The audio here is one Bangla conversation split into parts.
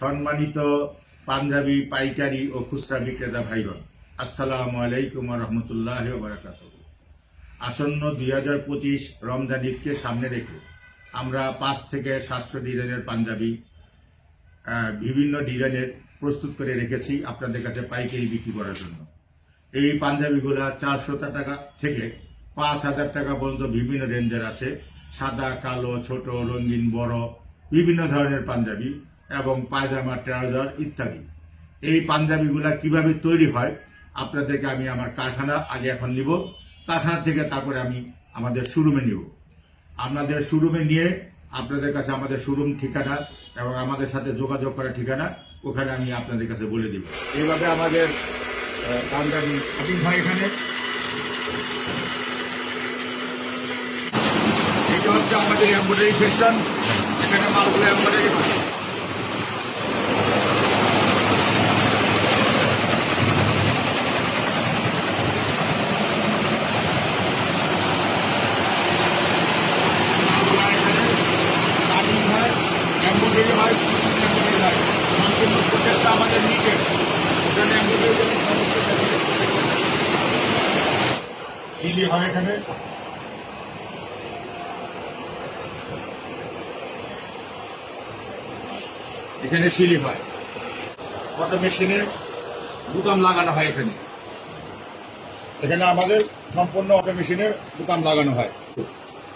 সম্মানিত পাঞ্জাবি, পাইকারি ও খুচরা বিক্রেতা ভাইগণ, আসসালামু আলাইকুম রহমতুল্লাহ বারাকাত আসন্ন দুই হাজার পঁচিশ রমজান ঈদকে সামনে রেখে আমরা পাঁচ থেকে সাতশো ডিজাইনের পাঞ্জাবি বিভিন্ন ডিজাইনের প্রস্তুত করে রেখেছি আপনাদের কাছে পাইকারি বিক্রি করার জন্য। এই পাঞ্জাবিগুলা চারশো টাকা থেকে পাঁচ হাজার টাকা পর্যন্ত বিভিন্ন রেঞ্জের আছে। সাদা, কালো, ছোট, রঙিন, বড়, বিভিন্ন ধরনের পাঞ্জাবি। এবং পায়জামা, ট্রাউজার ইত্যাদি। এই পাঞ্জাবিগুলা কীভাবে তৈরি হয়, আপনাদেরকে আমি আমার কারখানা আগে এখন নিব, কারখানা থেকে তারপরে আমি আমাদের শোরুমে নিব। আপনাদের শোরুমে নিয়ে আপনাদের কাছে আমাদের শোরুম ঠিকানা এবং আমাদের সাথে যোগাযোগ করার ঠিকানা, ওখানে আমি আপনাদের কাছে বলে দিব। এইভাবে আমাদের পাঞ্জাবি কাটিং হয় এখানে। এটা হচ্ছে আমাদের এম্ব্রয়ডারি সেকশন এখানে মালগুলো এম্ব্রয়ডারি হয় কাটিং হয় এম্ব্রয়ডারি হয় এম্ব্রয়ডারি হয় সম্পূর্ণ প্রসেসটা আমাদের নিজের এখানে এম্ব্রয়ডারি সমস্ত সিলি হয় এখানে এখানে সিলি হয়। কত মেশিনে বুতাম লাগানো হয় এখানে? এখানে আমাদের সম্পূর্ণ অটো মেশিনে বুতাম লাগানো হয়?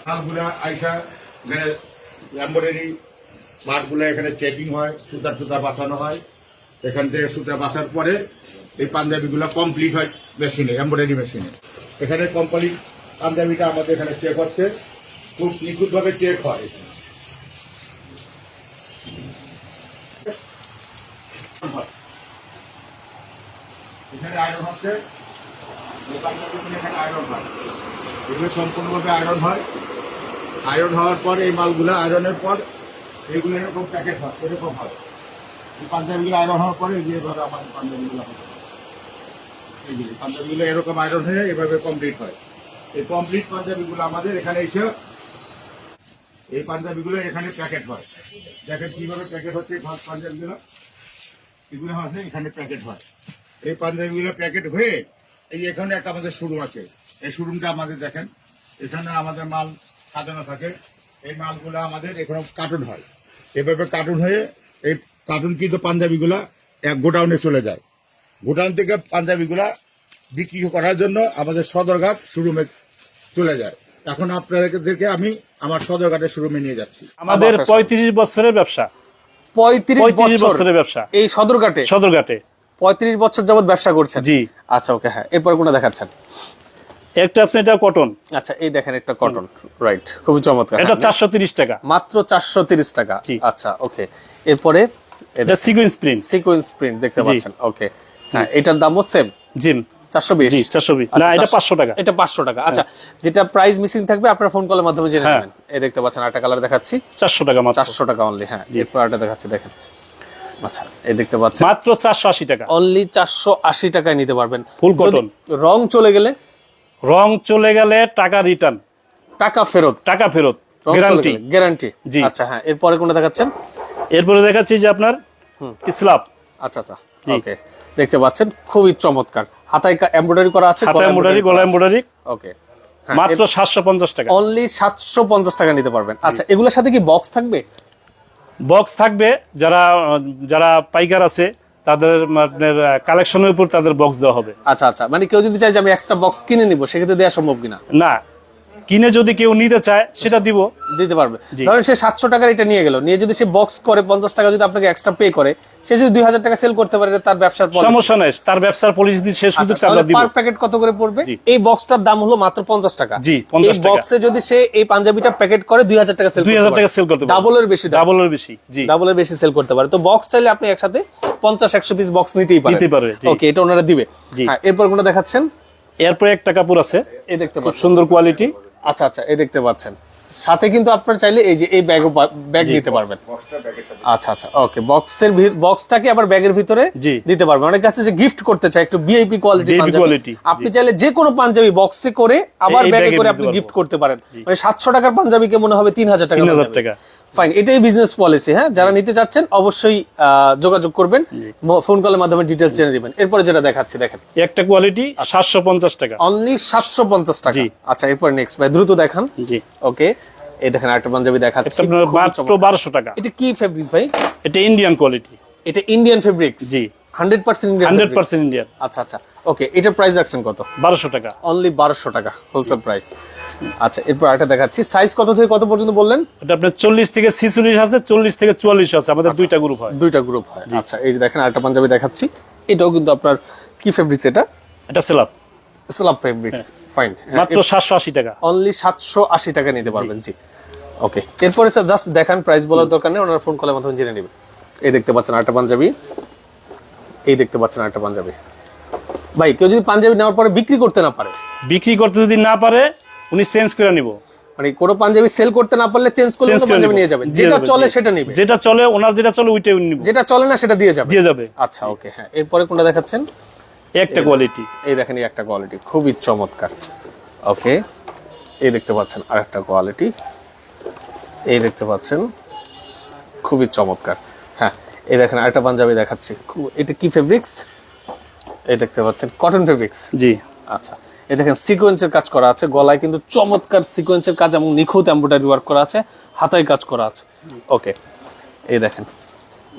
মালগুলা আইসা এখানে এম্বয়ডারি পার্টগুলো এখানে চেকিং হয় সুতা সুতা বাঁচানো হয়। এখান থেকে সুতা বাঁচার পরে এই পাঞ্জাবিগুলো কমপ্লিট হয় মেশিনে এম্বয়ডারি মেশিনে। এখানে কোম্পানি পাঞ্জাবিটা আমাদের এখানে চেক হচ্ছে। খুব নিখুঁতভাবে চেক হয়। এখানে। আয়রন হচ্ছে এখানে আয়রন হয়। এগুলো সম্পূর্ণভাবে আয়রন হয়। আয়রন হওয়ার পর এই মালগুলো আয়রনের পর এইগুলো এরকম প্যাকেট হয়, এরকম হয়। এই পাঞ্জাবিগুলো আয়রন হওয়ার পরে যে এভাবে আমাদের পাঞ্জাবিগুলো এই যে পাঞ্জাবিগুলো এরকম আয়রন হয়ে এভাবে কমপ্লিট হয়। এই কমপ্লিট পাঞ্জাবিগুলো আমাদের এখানে এসে এই পাঞ্জাবিগুলো এখানে প্যাকেট হয়। দেখেন কীভাবে প্যাকেট হচ্ছে এই পাঞ্জাবিগুলো। এগুলো হচ্ছে এখানে প্যাকেট হয়। এই পাঞ্জাবিগুলো প্যাকেট হয়ে এই এখানে একটা আমাদের শোরুম আছে। এই শোরুমটা আমাদের দেখেন এখানে আমাদের মাল সাজানো থাকে। এই মালগুলো আমাদের এখানে কার্টুন হয়। এভাবে কার্টুন হয়ে এই কার্টুন কিন্তু পাঞ্জাবিগুলা এক গোডাউনে চলে যায়। গোডাউন থেকে পাঞ্জাবিগুলা বিক্রি করার জন্য আমাদের সদরঘাট শোরুমে চলে যায়। এখন আপনাদেরকে আমি আমার সদরঘাটের শোরুমে নিয়ে যাচ্ছি। আমাদের পঁয়ত্রিশ বছরের ব্যবসা। পঁয়ত্রিশ বছরের ব্যবসা। এই সদরঘাটে? সদরঘাটে। পঁয়ত্রিশ বছর যাবত ব্যবসা করছেন? জি। আচ্ছা ওকে হ্যাঁ এরপর কোনটা দেখাচ্ছেন? একটা আছে এটা কটন আচ্ছা এই দেখেন একটা কটন রাইট খুবই চমৎকার এটা হ্যাঁ, চারশো তিরিশ টাকা। মাত্র চারশো তিরিশ টাকা। জি। আচ্ছা ওকে এরপরে এটা সিকুয়েন্স প্রিন্ট সিকোয়েন্স প্রিন্ট দেখতে পাচ্ছেন ওকে। হ্যাঁ। এটার দামও সেম জিম চারশো বিশ। জি, 420 না, এটা 500 টাকা। এটা পাঁচশো টাকা। আচ্ছা যেটা প্রাইস মিসিং থাকবে আপনার ফোন কলের মাধ্যমে জেনে হ্যাঁ। নেবেন। এই দেখতে পাচ্ছেন একটা কালার দেখাচ্ছি। চারশো টাকা চারশো টাকা অনলি হ্যাঁ। এরপর একটা দেখাচ্ছি দেখেন। আচ্ছা এই দেখতে পাচ্ছেন। মাত্র চারশো আশি টাকা। অনলি চারশো আশি টাকায় নিতে পারবেন। রং চলে গেলে? রং চলে গেলে টাকা রিটার্ন টাকা ফেরত। টাকা ফেরত। গ্যারান্টি গ্যারান্টি জি। আচ্ছা হ্যাঁ এরপরে কোনটা দেখাচ্ছেন? এরপরে দেখাচ্ছি যে আপনার স্ল্যাব আচ্ছা আচ্ছা। ওকে দেখতে পাচ্ছেন খুবই চমৎকার। হাতায় এমব্রয়ডারি করা আছে হাতায় এমব্রয়ডারি গলা এমব্রয়ডারি ওকে। মাত্র সাতশো পঞ্চাশ টাকা। অনলি সাতশো পঞ্চাশ টাকা নিতে পারবেন। আচ্ছা এগুলোর সাথে কি বক্স থাকবে? বক্স থাকবে। যারা যারা পাইকার আছে তাদের আপনার কালেকশনের উপর তাদের বক্স দেওয়া হবে। আচ্ছা আচ্ছা। মানে কেউ যদি চায় যে আমি এক্সট্রা বক্স কিনে নিবো সেক্ষেত্রে দেওয়া সম্ভব কিনা? না কিনে যদি কেউ নিতে চায় সেটা দিব। দিতে পারবে। ধরেন সে সাতশো টাকার এটা নিয়ে গেল। নিয়ে যদি সে বক্স করে পঞ্চাশ টাকা যদি আপনাকে এক্সট্রা পে করে সে যদি দুই হাজার টাকা সেল করতে পারে তার ব্যবসার। সমস্যা নেই তার ব্যবসার পলিসি দিয়ে সে সুযোগ আমরা দিব। পার প্যাকেট কত করে পড়বে? এই বক্সটার দাম হলো মাত্র পঞ্চাশ টাকা। জি, 50 এই টাকা। বক্সে যদি সে এই পাঞ্জাবিটা প্যাকেট করে দুই হাজার টাকা সেল দুই হাজার টাকা সেল করতে পারবে ডাবলের বেশি ডাবলের বেশি জি। ডাবলের বেশি সেল করতে পারে। তো বক্স চাইলে আপনি একসাথে পঞ্চাশ একশো পিস বক্স নিতেই পারেন। নিতেই পারবে, জি। ওকে এটা ওনারা দিবে। হ্যাঁ এরপর কোনটা দেখাচ্ছেন? এরপরে একটা কাপড় আছে। এই দেখতে পাচ্ছেন। সুন্দর কোয়ালিটি আচ্ছা আচ্ছা এই দেখতে পাচ্ছেন। সাথে কিন্তু আপনার চাইলে এই যে এই ব্যাগ ব্যাগ নিতে পারবেন। আচ্ছা আচ্ছা ওকে বক্সের বক্সটাকে আবার ব্যাগের ভিতরে। দিতে পারবেন। অনেক কাছে যে গিফট করতে চায় একটু ভিআইপি কোয়ালিটি quality, আপনি চাইলে যে কোনো পাঞ্জাবি বক্সে করে আবার ব্যাগে করে আপনি গিফট করতে পারেন। মানে সাতশো টাকার পাঞ্জাবিকে মনে হবে তিন হাজার টাকা তিন হাজার পাঞ্জাবি। টাকা। ফাইন এটাই বিজনেস পলিসি হ্যাঁ? যারা নিতে চাচ্ছেন অবশ্যই যোগাযোগ করবেন ফোন কলের মাধ্যমে ডিটেলস জেনে নেবেন। এরপরে যেটা দেখাচ্ছি দেখেন। একটা কোয়ালিটি সাতশো পঞ্চাশ টাকা। অনলি সাতশো পঞ্চাশ টাকা। জি। আচ্ছা এরপর নেক্সট ভাই দ্রুত দেখান। জি। ওকে এই দেখেন আরেকটা পাঞ্জাবি দেখাচ্ছি। বারোশো টাকা। এটা কি ফেব্রিক্স ভাই? এটা ইন্ডিয়ান কোয়ালিটি এটা ইন্ডিয়ান ফেব্রিক্স জি। Hundred percent Indian hundred percent Indian আচ্ছা আচ্ছা। ওকে এটা প্রাইস রাখছেন কত? বারোশো টাকা। অনলি বারোশো টাকা হোলসেল প্রাইস আচ্ছা এরপর একটা দেখাচ্ছি। সাইজ কত থেকে কত পর্যন্ত বললেন? এটা আপনার চল্লিশ থেকে ছিচল্লিশ আছে চল্লিশ থেকে চুয়াল্লিশ আছে আমাদের দুইটা গ্রুপ হয়। দুইটা গ্রুপ হয়। আচ্ছা এই যে দেখেন আরেকটা পাঞ্জাবি দেখাচ্ছি। এটাও কিন্তু আপনার কি ফেব্রিক্স এটা? এটা সেলাপ। স্লাব ফেব্রিক্স ফাইন মাত্র সাতশো আশি টাকা। অনলি সাতশো আশি টাকা নিতে পারবেন জি। ওকে এরপরে স্যার জাস্ট দেখান প্রাইস বলার দরকার নেই ওনার ফোন কলের মাধ্যমে জেনে নেবেন এই দেখতে পাচ্ছেন আরেকটা পাঞ্জাবি। এই দেখতে পাচ্ছেন আরেকটা পাঞ্জাবি। ভাই কেউ যদি পাঞ্জাবি নেওয়ার পরে বিক্রি করতে না পারে? বিক্রি করতে যদি না পারে উনি চেঞ্জ করে নিব। মানে কোনো পাঞ্জাবি সেল করতে না পারলে চেঞ্জ করলে করে পাঞ্জাবি নিয়ে যাবেন। যেটা চলে সেটা নিবে। যেটা চলে ওনার যেটা চলে ওইটাই নিব। যেটা চলে না সেটা দিয়ে যাবে দিয়ে যাবে। আচ্ছা ওকে হ্যাঁ। এরপরে কোনটা দেখাচ্ছেন? একটা কোয়ালিটি এই দেখেন এই একটা কোয়ালিটি খুবই চমৎকার। ওকে এই দেখতে পাচ্ছেন আর একটা কোয়ালিটি এই দেখতে পাচ্ছেন খুবই চমৎকার। হ্যাঁ এই দেখেন আরেকটা পাঞ্জাবি দেখাচ্ছি। এটা কি ফেব্রিক্স এই দেখতে পাচ্ছেন কটন ফেব্রিক্স জি। আচ্ছা এই দেখেন সিকোয়েন্সের কাজ করা আছে গলায় কিন্তু চমৎকার সিকোয়েন্সের কাজ এবং নিখুঁত এমব্রয়ডারি ওয়ার্ক করা আছে হাতায় কাজ করা আছে। ওকে এই দেখেন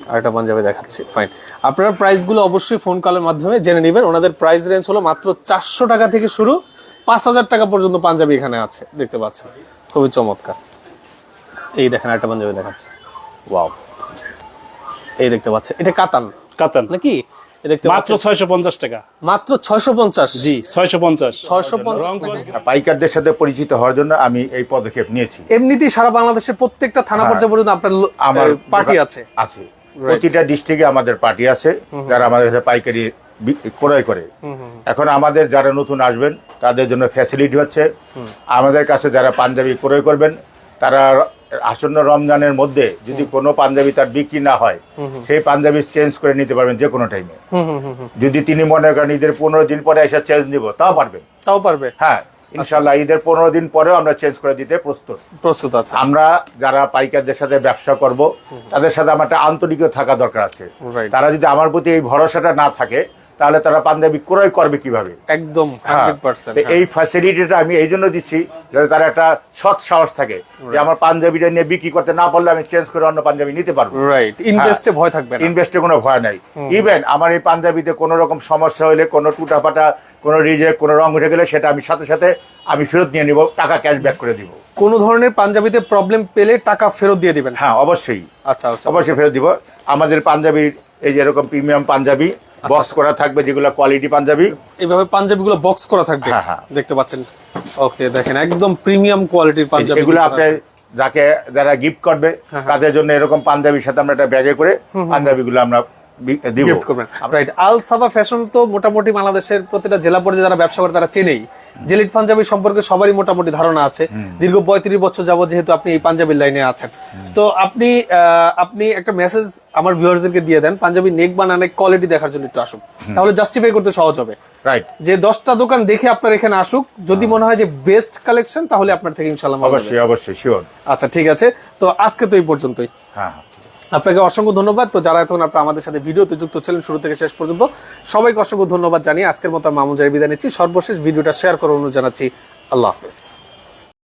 আরেকটা পাঞ্জাবি দেখাচ্ছি ফাইন আপনারা প্রাইসগুলো অবশ্যই ফোন কলের মাধ্যমে জেনে নেবেন। ওনাদের প্রাইস রেঞ্জ হলো মাত্র চারশো টাকা থেকে শুরু পাঁচ হাজার টাকা পর্যন্ত পাঞ্জাবি এখানে আছে দেখতে পাচ্ছেন। খুবই চমৎকার। এই দেখেন আরেকটা পাঞ্জাবি দেখাচ্ছি। ওয়াও এই দেখতে পাচ্ছেন এটা কাতান। কাতান। নাকি? মাত্র ছয়শো পঞ্চাশ টাকা। মাত্র ছয়শো পঞ্চাশ? জি ছয়শো পঞ্চাশ। ছয়শো পঞ্চাশ আর পাইকারদের সাথে পরিচিত হওয়ার জন্য আমি এই পদক্ষেপ নিয়েছি। এমনিতেই সারা বাংলাদেশের প্রত্যেকটা থানা পর্যায়ে পর্যন্ত আপনার আমার পার্টি আছে। আছে। প্রতিটা ডিস্ট্রিক্টে আমাদের পার্টি আছে। যারা আমাদের কাছে পাইকারি ক্রয় করে। এখন আমাদের যারা নতুন আসবেন তাদের জন্য ফ্যাসিলিটি হচ্ছে। আমাদের কাছে যারা পাঞ্জাবি ক্রয় করবেন তারা আসন্ন রমজানের মধ্যে যদি কোনো পাঞ্জাবি তার বিক্রি না হয় সেই পাঞ্জাবি চেঞ্জ করে নিতে পারবেন যে কোনো টাইমে যদি তিনি মনে করেন ঈদের পনেরো দিন পরে এসে চেঞ্জ দিব তাও পারবেন। তাও পারবে। হ্যাঁ ইনশাল্লাহ ঈদের পনেরো দিন পরেও আমরা চেঞ্জ করে দিতে প্রস্তুত। প্রস্তুত আছে আমরা যারা পাইকারদের সাথে ব্যবসা করব তাদের সাথে আমার একটা আন্তরিকতা থাকা দরকার আছে। তারা যদি আমার প্রতি এই ভরসাটা না থাকে তাহলে তারা পাঞ্জাবি ক্রয় করবে কীভাবে? একদম হ্যাঁ। তো এই ফ্যাসিলিটিটা আমি এই জন্য দিচ্ছি যাতে তার একটা সৎ সাহস থাকে যে আমার পাঞ্জাবিটা নিয়ে বিক্রি করতে না পারলে আমি চেঞ্জ করে অন্য পাঞ্জাবি নিতে পারব। রাইট ইনভেস্টে ভয় থাকবে ইনভেস্টে কোনো ভয় নাই। ইভেন আমার এই পাঞ্জাবিতে কোনো রকম সমস্যা হলে কোনো টুটাফাটা কোনো রিজেক্ট কোনো রং উঠে গেলে সেটা আমি সাথে সাথে আমি ফেরত নিয়ে নিব টাকা ক্যাশ ব্যাক করে দিব। কোন ধরনের পাঞ্জাবিতে প্রবলেম পেলে টাকা ফেরত দিয়ে দিবেন? হ্যাঁ অবশ্যই। আচ্ছা আচ্ছা। অবশ্যই ফেরত দিব। আমাদের পাঞ্জাবির এই যে এরকম প্রিমিয়াম পাঞ্জাবি বক্স করা থাকবে যেগুলো কোয়ালিটি পাঞ্জাবি। এইভাবে পাঞ্জাবিগুলো বক্স করা থাকবে? হ্যাঁ, হ্যাঁ। দেখতে পাচ্ছেন? ওকে দেখেন একদম প্রিমিয়াম কোয়ালিটির পাঞ্জাবি এগুলো আপনার যাকে যারা গিফট করবে তাদের জন্য এরকম পাঞ্জাবির সাথে আমরা একটা ব্যাগে করে পাঞ্জাবিগুলো আমরা দিব। গিফট করবেন। রাইট আল সাবা ফ্যাশন তো মোটামুটি বাংলাদেশের প্রতিটা জেলা পর্যায়ে যারা ব্যবসা করে তারা চেনেই। জেলিট পাঞ্জাবি সম্পর্কে সবারই মোটামুটি ধারণা আছে। দীর্ঘ পঁয়ত্রিশ বছর যাবত যেহেতু আপনি এই পাঞ্জাবির লাইনে আছেন। তো আপনি আপনি একটা মেসেজ আমার ভিউয়ার্সদেরকে দিয়ে দেন পাঞ্জাবি নেক বানানে কোয়ালিটি দেখার জন্য একটু আসুক তাহলে জাস্টিফাই করতে সহজ হবে। রাইট যে দশটা দোকান দেখে আপনার এখানে আসুক যদি মনে হয় যে বেস্ট কালেকশন তাহলে আপনার থেকে ইনশাল্লাহ অবশ্যই অবশ্যই শিওর আচ্ছা ঠিক আছে। তো আজকে তো এই পর্যন্তই। হ্যাঁ হ্যাঁ। আপনাকে অসংখ্য ধন্যবাদ। তো যারা এখন আপনার আমাদের সাথে ভিডিওতে যুক্ত ছিলেন, শুরু থেকে শেষ পর্যন্ত সবাইকে অসংখ্য ধন্যবাদ জানিয়ে আজকের মতো মামুন বিদায় নিচ্ছি। সর্বশেষ ভিডিওটা শেয়ার করার অনুরোধ জানাচ্ছি। আল্লাহ হাফেজ।